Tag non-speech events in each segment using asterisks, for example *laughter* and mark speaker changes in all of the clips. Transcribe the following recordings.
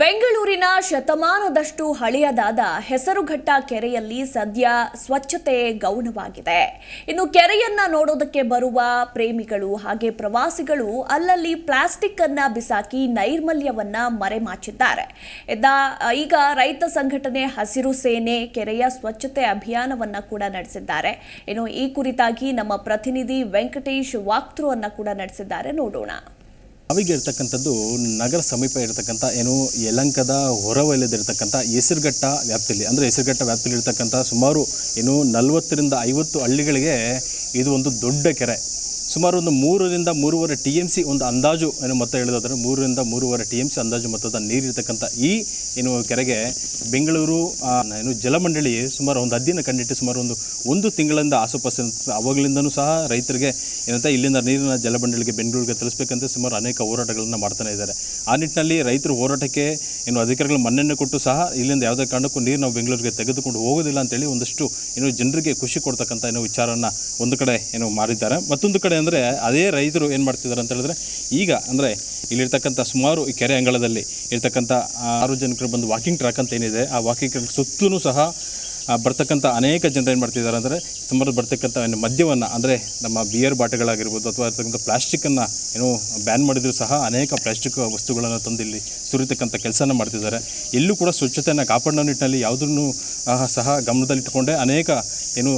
Speaker 1: ಬೆಂಗಳೂರಿನ ಶತಮಾನದಷ್ಟು ಹಳೆಯದಾದ ಹೆಸರುಘಟ್ಟ ಕೆರೆಯಲ್ಲಿ ಸದ್ಯ ಸ್ವಚ್ಛತೆ ಗೌಣವಾಗಿದೆ. ಇನ್ನು ಕೆರೆಯನ್ನ ನೋಡೋದಕ್ಕೆ ಬರುವ ಪ್ರೇಮಿಗಳು ಹಾಗೆ ಪ್ರವಾಸಿಗಳು ಅಲ್ಲಲ್ಲಿ ಪ್ಲಾಸ್ಟಿಕ್ ಅನ್ನ ಬಿಸಾಕಿ ನೈರ್ಮಲ್ಯವನ್ನ ಮರೆಮಾಚಿದ್ದಾರೆ. ಇದ್ದ, ಈಗ ರೈತ ಸಂಘಟನೆ ಹಸಿರು ಸೇನೆ ಕೆರೆಯ ಸ್ವಚ್ಛತೆ ಅಭಿಯಾನವನ್ನ ಕೂಡ ನಡೆಸಿದ್ದಾರೆ. ಇನ್ನು ಈ ಕುರಿತಾಗಿ ನಮ್ಮ ಪ್ರತಿನಿಧಿ ವೆಂಕಟೇಶ್ ವಾಕ್ತೃ ಅನ್ನ ಕೂಡ ನಡೆಸಿದ್ದಾರೆ. ನೋಡೋಣ.
Speaker 2: ನಾವಿಗೆ ಇರ್ತಕ್ಕಂಥದ್ದು ನಗರ ಸಮೀಪ ಇರತಕ್ಕಂಥ ಏನು ಯಲಂಕದ ಹೊರವಲಯದಲ್ಲಿರ್ತಕ್ಕಂಥ ಹೆಸರುಘಟ್ಟ ವ್ಯಾಪ್ತಿಯಲ್ಲಿ, ಅಂದರೆ ಹೆಸರುಘಟ್ಟ ವ್ಯಾಪ್ತಿಯಲ್ಲಿ ಇರ್ತಕ್ಕಂಥ ಸುಮಾರು ಏನು ನಲವತ್ತರಿಂದ ಐವತ್ತು ಹಳ್ಳಿಗಳಿಗೆ ಇದು ಒಂದು ದೊಡ್ಡ ಕೆರೆ. ಸುಮಾರು ಒಂದು ಮೂರರಿಂದ ಮೂರುವರೆ ಟಿ ಎಂ ಸಿ ಒಂದು ಅಂದಾಜು, ಏನು ಮತ್ತೆ ಹೇಳಿದ್ರೆ ಮೂರರಿಂದ ಮೂರುವರೆ ಟಿ ಎಂ ಸಿ ಅಂದಾಜು ಮೊತ್ತದ ನೀರಿರ್ತಕ್ಕಂಥ ಈ, ಏನು ಕೆರೆಗೆ ಬೆಂಗಳೂರು ಏನು ಜಲಮಂಡಳಿ ಸುಮಾರು ಒಂದು ಹದ್ದಿನ ಕಂಡಿಟ್ಟು ಸುಮಾರು ಒಂದು ಒಂದು ತಿಂಗಳಿಂದ ಆಸುಪಾಸು ಅವಾಗಲಿಂದನೂ ಸಹ ರೈತರಿಗೆ ಏನಂತ ಇಲ್ಲಿಂದ ನೀರಿನ ಜಲಮಂಡಳಿಗೆ ಬೆಂಗಳೂರಿಗೆ ತಿಳಿಸ್ಬೇಕಂತ ಸುಮಾರು ಅನೇಕ ಹೋರಾಟಗಳನ್ನು ಮಾಡ್ತಾನೆ ಇದ್ದಾರೆ. ಆ ನಿಟ್ಟಿನಲ್ಲಿ ರೈತರು ಹೋರಾಟಕ್ಕೆ ಏನು ಅಧಿಕಾರಿಗಳು ಮನ್ನಣೆ ಕೊಟ್ಟು ಸಹ ಇಲ್ಲಿಂದ ಯಾವುದೇ ಕಾರಣಕ್ಕೂ ನೀರು ನಾವು ಬೆಂಗಳೂರಿಗೆ ತೆಗೆದುಕೊಂಡು ಹೋಗೋದಿಲ್ಲ ಅಂತೇಳಿ ಒಂದಷ್ಟು, ಏನು ಜನರಿಗೆ ಖುಷಿ ಕೊಡ್ತಕ್ಕಂಥ, ಏನೋ ವಿಚಾರನ ಒಂದು ಕಡೆ, ಏನು ಮಾಡಿದ್ದಾರೆ. ಮತ್ತೊಂದು ಕಡೆ ಅಂದರೆ ಅದೇ ರೈತರು ಏನು ಮಾಡ್ತಿದ್ದಾರೆ ಅಂತ ಹೇಳಿದ್ರೆ ಈಗ ಅಂದರೆ ಇಲ್ಲಿರ್ತಕ್ಕಂಥ ಸುಮಾರು ಈ ಕೆರೆ ಅಂಗಳದಲ್ಲಿ ಇರ್ತಕ್ಕಂಥ ಆ, ಸಾರ್ವಜನಿಕರು ಬಂದು ವಾಕಿಂಗ್ ಟ್ರ್ಯಾಕ್ ಅಂತ ಏನಿದೆ ಆ ವಾಕಿಂಗ್ ಟ್ರ್ಯಾಕ್ ಸುತ್ತಲೂ ಸಹ ಬರ್ತಕ್ಕಂಥ ಅನೇಕ ಜನರು ಏನು ಮಾಡ್ತಿದ್ದಾರೆ ಅಂದರೆ, ಸುಮಾರು ಬರ್ತಕ್ಕಂಥ ಮದ್ಯವನ್ನು, ಅಂದರೆ ನಮ್ಮ ಬಿಯರ್ ಬಾಟೆಗಳಾಗಿರ್ಬೋದು ಅಥವಾ ಇರ್ತಕ್ಕಂಥ ಪ್ಲಾಸ್ಟಿಕ್ಕನ್ನು ಏನು ಬ್ಯಾನ್ ಮಾಡಿದರೂ ಸಹ ಅನೇಕ ಪ್ಲಾಸ್ಟಿಕ್ ವಸ್ತುಗಳನ್ನು ತಂದು ಇಲ್ಲಿ ಸುರಿತಕ್ಕಂಥ ಕೆಲಸನ ಮಾಡ್ತಿದ್ದಾರೆ. ಎಲ್ಲೂ ಕೂಡ ಸ್ವಚ್ಛತೆಯನ್ನು ಕಾಪಾಡೋ ನಿಟ್ಟಿನಲ್ಲಿ ಯಾವುದನ್ನು ಸಹ ಗಮನದಲ್ಲಿಟ್ಟುಕೊಂಡೇ ಅನೇಕ ಏನು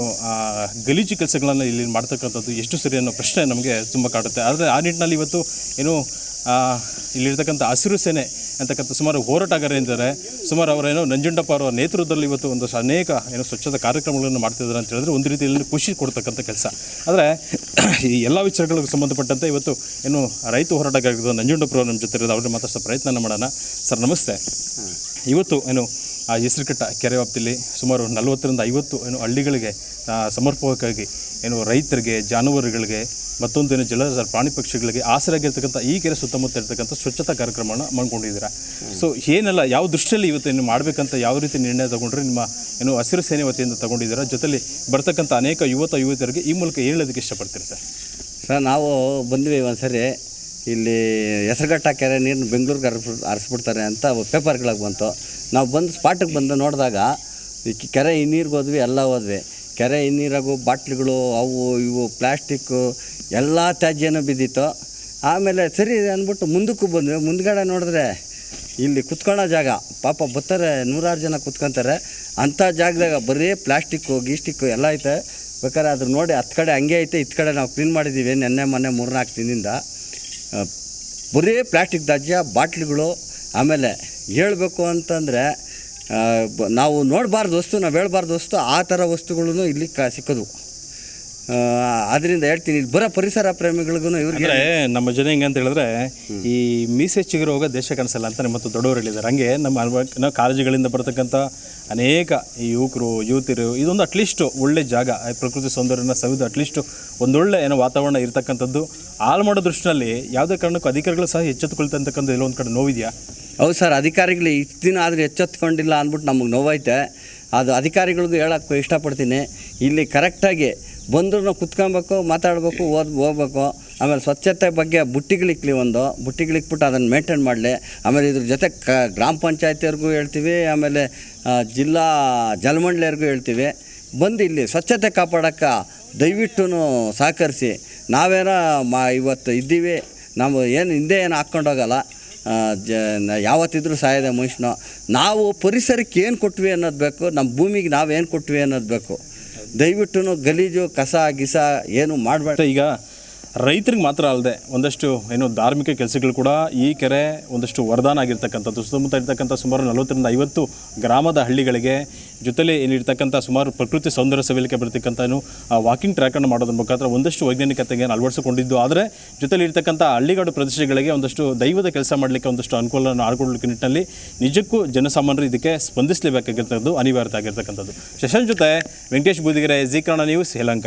Speaker 2: ಗಲೀಜು ಕೆಲಸಗಳನ್ನು ಇಲ್ಲಿ ಮಾಡ್ತಕ್ಕಂಥದ್ದು ಎಷ್ಟು ಸರಿ ಅನ್ನೋ ಪ್ರಶ್ನೆ ನಮಗೆ ತುಂಬ ಕಾಡುತ್ತೆ. ಆದರೆ ಆ ನಿಟ್ಟಿನಲ್ಲಿ ಇವತ್ತು ಏನು ಇಲ್ಲಿರ್ತಕ್ಕಂಥ ಹಸಿರು ಸೇನೆ ಅಂತಕ್ಕಂಥ ಸುಮಾರು ಹೋರಾಟಗಾರ ಇದ್ದಾರೆ ಸುಮಾರು ಅವರೇನೋ ನಂಜುಂಡಪ್ಪ ಅವರ ನೇತೃತ್ವದಲ್ಲಿ ಇವತ್ತು ಒಂದು ಅನೇಕ ಏನು ಸ್ವಚ್ಛತಾ ಕಾರ್ಯಕ್ರಮಗಳನ್ನು ಮಾಡ್ತಿದ್ದಾರೆ ಅಂತ ಹೇಳಿದ್ರೆ ಒಂದು ರೀತಿಯಲ್ಲಿ ಖುಷಿ ಕೊಡ್ತಕ್ಕಂಥ ಕೆಲಸ. ಆದರೆ *clears throat* ಈ ಎಲ್ಲ ವಿಚಾರಗಳಿಗೆ ಸಂಬಂಧಪಟ್ಟಂತೆ ಇವತ್ತು ಏನು ರೈತ ಹೋರಾಟಗಾರ ನಂಜುಂಡಪ್ಪ ಅವರು ನಮ್ಮ ಜೊತೆ ಇರೋದು ಅವ್ರನ್ನ ಮಾತಾಡ್ಸೋ ಪ್ರಯತ್ನ ಮಾಡೋಣ. ಸರ್, ನಮಸ್ತೆ. ಇವತ್ತು ಏನು ಆ ಹೆಸರುಕಟ್ಟ ಕೆರೆ ವ್ಯಾಪ್ತಿಯಲ್ಲಿ ಸುಮಾರು ನಲವತ್ತರಿಂದ ಐವತ್ತು ಏನು ಹಳ್ಳಿಗಳಿಗೆ ಸಮರ್ಪಕವಾಗಿ ಏನು ರೈತರಿಗೆ, ಜಾನುವಾರುಗಳಿಗೆ ಮತ್ತೊಂದು ಏನು ಜಲ ಪ್ರಾಣಿ ಪಕ್ಷಿಗಳಿಗೆ ಆಸರಾಗಿರ್ತಕ್ಕಂಥ ಈ ಕೆರೆ ಸುತ್ತಮುತ್ತ ಇರ್ತಕ್ಕಂಥ ಸ್ವಚ್ಛತಾ ಕಾರ್ಯಕ್ರಮನ ಮಾಡ್ಕೊಂಡಿದ್ದೀರಾ. ಸೊ ಏನೆಲ್ಲ, ಯಾವ ದೃಷ್ಟಿಯಲ್ಲಿ ಇವತ್ತು ಏನು ಮಾಡಬೇಕಂತ ಯಾವ ರೀತಿ ನಿರ್ಣಯ ತಗೊಂಡ್ರೆ ನಿಮ್ಮ, ಏನು ಹಸಿರು ಸೇನೆ ವತಿಯಿಂದ ತಗೊಂಡಿದ್ದೀರಾ? ಜೊತೆಲಿ ಬರ್ತಕ್ಕಂಥ ಅನೇಕ ಯುವತ ಯುವತಿಯರಿಗೆ ಈ ಮೂಲಕ ಹೇಳೋದಕ್ಕೆ ಇಷ್ಟಪಡ್ತೀರಿ ಸರ್?
Speaker 3: ಸರ್, ನಾವು ಬಂದ್ವಿ ಒಂದು ಸರಿ ಇಲ್ಲಿ ಹೆಸರುಘಟ್ಟ ಕೆರೆ ನೀರನ್ನು ಬೆಂಗಳೂರಿಗೆ ಹರಿಸ್ಬಿಡ್ ಹರಿಸ್ಬಿಡ್ತಾರೆ ಅಂತ ಪೇಪರ್ಗಳಿಗೆ ಬಂತು. ನಾವು ಬಂದು, ಸ್ಪಾಟಿಗೆ ಬಂದು ನೋಡಿದಾಗ, ಈ ಕೆರೆ ಈ ನೀರಿಗೆ ಹೋದ್ವಿ, ಎಲ್ಲ ಹೋದ್ವಿ. ಕೆರೆ ನೀರಾಗು, ಬಾಟ್ಲಿಗಳು, ಅವು ಇವು ಪ್ಲ್ಯಾಸ್ಟಿಕ್ಕು ಎಲ್ಲ ತ್ಯಾಜ್ಯನೂ ಬಿದ್ದಿತ್ತು. ಆಮೇಲೆ ಸರಿ ಅಂದ್ಬಿಟ್ಟು ಮುಂದಕ್ಕೂ ಬಂದ್ವಿ. ಮುಂದ್ಗಡೆ ನೋಡಿದ್ರೆ ಇಲ್ಲಿ ಕುತ್ಕೊಳ್ಳೋ ಜಾಗ. ಪಾಪ ಬರ್ತಾರೆ ನೂರಾರು ಜನ ಕುತ್ಕೊಂತಾರೆ. ಅಂಥ ಜಾಗದಾಗ ಬರೀ ಪ್ಲ್ಯಾಸ್ಟಿಕ್ಕು ಗೀಸ್ಟಿಕ್ಕು ಎಲ್ಲ ಐತೆ. ಬೇಕಾದ್ರೆ ಅದ್ರ ನೋಡಿ ಹತ್ತು ಕಡೆ ಹಂಗೆ ಐತೆ. ಇತ್ತು ಕಡೆ ನಾವು ಕ್ಲೀನ್ ಮಾಡಿದ್ದೀವಿ. ನೆನ್ನೆ, ಮೊನ್ನೆ ಮೂರ್ನಾಲ್ಕು ದಿನದಿಂದ. ಬರೀ ಪ್ಲ್ಯಾಸ್ಟಿಕ್ ತ್ಯಾಜ್ಯ, ಬಾಟ್ಲಿಗಳು, ಆಮೇಲೆ ಹೇಳಬೇಕು ಅಂತಂದರೆ ನಾವು ನೋಡಬಾರ್ದು ವಸ್ತು ನಾವು ಹೇಳಬಾರ್ದು ವಸ್ತು ಆ ಥರ ವಸ್ತುಗಳನ್ನು ಇಲ್ಲಿ ಕ ಸಿಕ್ಕೋದು. ಅದರಿಂದ ಹೇಳ್ತೀನಿ ಇಲ್ಲಿ ಬರೋ ಪರಿಸರ ಪ್ರೇಮಿಗಳಿಗೂ ಇವ್ರಿಗೆ
Speaker 2: ನಮ್ಮ ಜನ ಹೆಂಗೆ ಅಂತ ಹೇಳಿದ್ರೆ ಈ ಮೀಸೆ ಚಿಗುರು ಹೋಗೋ ದೇಶ ಕಾಣಿಸಲ್ಲ ಅಂತ ಮತ್ತು ದೊಡ್ಡವರು ಹೇಳಿದ್ದಾರೆ. ಹಂಗೆ ನಮ್ಮ ಕಾಲೇಜುಗಳಿಂದ ಬರ್ತಕ್ಕಂಥ ಅನೇಕ ಈ ಯುವಕರು ಯುವತಿಯರು ಇದೊಂದು ಅಟ್ಲೀಸ್ಟು ಒಳ್ಳೆ ಜಾಗ ಪ್ರಕೃತಿ ಸೌಂದರ್ಯನ ಸವಿದು ಅಟ್ಲೀಸ್ಟು ಒಂದೊಳ್ಳೆ ಏನೋ ವಾತಾವರಣ ಇರತಕ್ಕಂಥದ್ದು. ಹಾಳು ಮಾಡೋ ದೃಷ್ಟಿನಲ್ಲಿ ಯಾವುದೇ ಕಾರಣಕ್ಕೂ ಅಧಿಕಾರಿಗಳು ಸಹ ಎಚ್ಚೆತ್ತುಕೊಳ್ತಕ್ಕಂಥ ಎಲ್ಲೊಂದು ಕಡೆ ನೋವಿದೆಯಾ?
Speaker 3: ಹೌದು ಸರ್, ಅಧಿಕಾರಿಗಳು ಇಷ್ಟು ದಿನ ಆದರೂ ಎಚ್ಚೆತ್ಕೊಂಡಿಲ್ಲ ಅಂದ್ಬಿಟ್ಟು ನಮಗೆ ನೋವೈತೆ ಅದು ಅಧಿಕಾರಿಗಳಿಗೂ ಹೇಳೋಕ್ಕೆ ಇಷ್ಟಪಡ್ತೀನಿ. ಇಲ್ಲಿ ಕರೆಕ್ಟಾಗಿ ಬಂದ್ರೂ ಕುತ್ಕೊಬೇಕು, ಮಾತಾಡಬೇಕು, ಓದ್, ಹೋಗ್ಬೇಕು. ಆಮೇಲೆ ಸ್ವಚ್ಛತೆ ಬಗ್ಗೆ ಬುಟ್ಟಿಗಳಿಕ್ಲಿ ಒಂದು. ಬುಟ್ಟಿಗಳಿಕ್ಬಿಟ್ಟು ಅದನ್ನು ಮೇಂಟೈನ್ ಮಾಡಲಿ. ಆಮೇಲೆ ಇದ್ರ ಜೊತೆ ಕ, ಗ್ರಾಮ ಪಂಚಾಯತಿಯವ್ರಿಗೂ ಹೇಳ್ತೀವಿ. ಆಮೇಲೆ ಜಿಲ್ಲಾ ಜಲಮಂಡಳಿಯವ್ರಿಗೂ ಹೇಳ್ತೀವಿ. ಬಂದು ಇಲ್ಲಿ ಸ್ವಚ್ಛತೆ ಕಾಪಾಡೋಕ್ಕೆ ದಯವಿಟ್ಟು ಸಹಕರಿಸಿ. ನಾವೇನೋ ಮಾ, ಇವತ್ತು ಇದ್ದೀವಿ. ನಾವು ಏನು ಹಿಂದೆ ಏನು ಹಾಕ್ಕೊಂಡೋಗಲ್ಲ. ಜ ಯಾವತ್ತಿದ್ರೂ ಸಾಯದ ಮನುಷ್ಯನೋ, ನಾವು ಪರಿಸರಕ್ಕೆ ಏನು ಕೊಟ್ವಿ ಅನ್ನೋದು ಬೇಕು ನಮ್ಮ ಭೂಮಿಗೆ ನಾವೇನು ಕೊಟ್ವಿ ಅನ್ನೋದು ಬೇಕು. ದಯವಿಟ್ಟು ಗಲೀಜು, ಕಸ, ಗಿಸ ಏನು ಮಾಡಬೇಡ
Speaker 2: ಈಗ ರೈತರಿಗೆ ಮಾತ್ರ ಅಲ್ಲದೆ ಒಂದಷ್ಟು ಏನು ಧಾರ್ಮಿಕ ಕೆಲಸಗಳು ಕೂಡ ಈ ಕೆರೆ ಒಂದಷ್ಟು ವರದಾನ ಆಗಿರ್ತಕ್ಕಂಥದ್ದು. ಸುತ್ತಮುತ್ತ ಇರ್ತಕ್ಕಂಥ ಸುಮಾರು ನಲವತ್ತರಿಂದ ಐವತ್ತು ಗ್ರಾಮದ ಹಳ್ಳಿಗಳಿಗೆ ಜೊತೆಲಿ ಏನಿರ್ತಕ್ಕಂಥ ಸುಮಾರು ಪ್ರಕೃತಿ ಸೌಂದರ್ಯ ಸವಿಲಿಕೆ ಬರ್ತಕ್ಕಂಥ ಏನು ವಾಕಿಂಗ್ ಟ್ರ್ಯಾಕನ್ನು ಮಾಡೋದ್ರ ಮುಖಾಂತರ ಒಂದಷ್ಟು ವೈಜ್ಞಾನಿಕತೆಗೆ ಅಳವಡಿಸಿಕೊಂಡಿದ್ದು. ಆದರೆ ಜೊತೆಲಿ ಇರ್ತಕ್ಕಂಥ ಹಳ್ಳಿಗಾಡು ಪ್ರದೇಶಗಳಿಗೆ ಒಂದಷ್ಟು ದೈವದ ಕೆಲಸ ಮಾಡಲಿಕ್ಕೆ ಒಂದಷ್ಟು ಅನುಕೂಲವನ್ನು ಆಡ್ಕೊಳ್ಳಲಿಕ್ಕೆ ನಿಟ್ಟಿನಲ್ಲಿ ನಿಜಕ್ಕೂ ಜನಸಾಮಾನ್ಯರು ಇದಕ್ಕೆ ಸ್ಪಂದಿಸಲೇಬೇಕಾಗಿರ್ತಕ್ಕಂಥದ್ದು, ಅನಿವಾರ್ಯತೆ ಆಗಿರ್ತಕ್ಕಂಥದ್ದು. ಶಶನ್ ಜೊತೆ ವೆಂಕಟೇಶ್ ಬೂದಿಗೆರೆ ಜಿ ಕನ್ನಡ ನ್ಯೂಸ್, ಯಲಂಕ.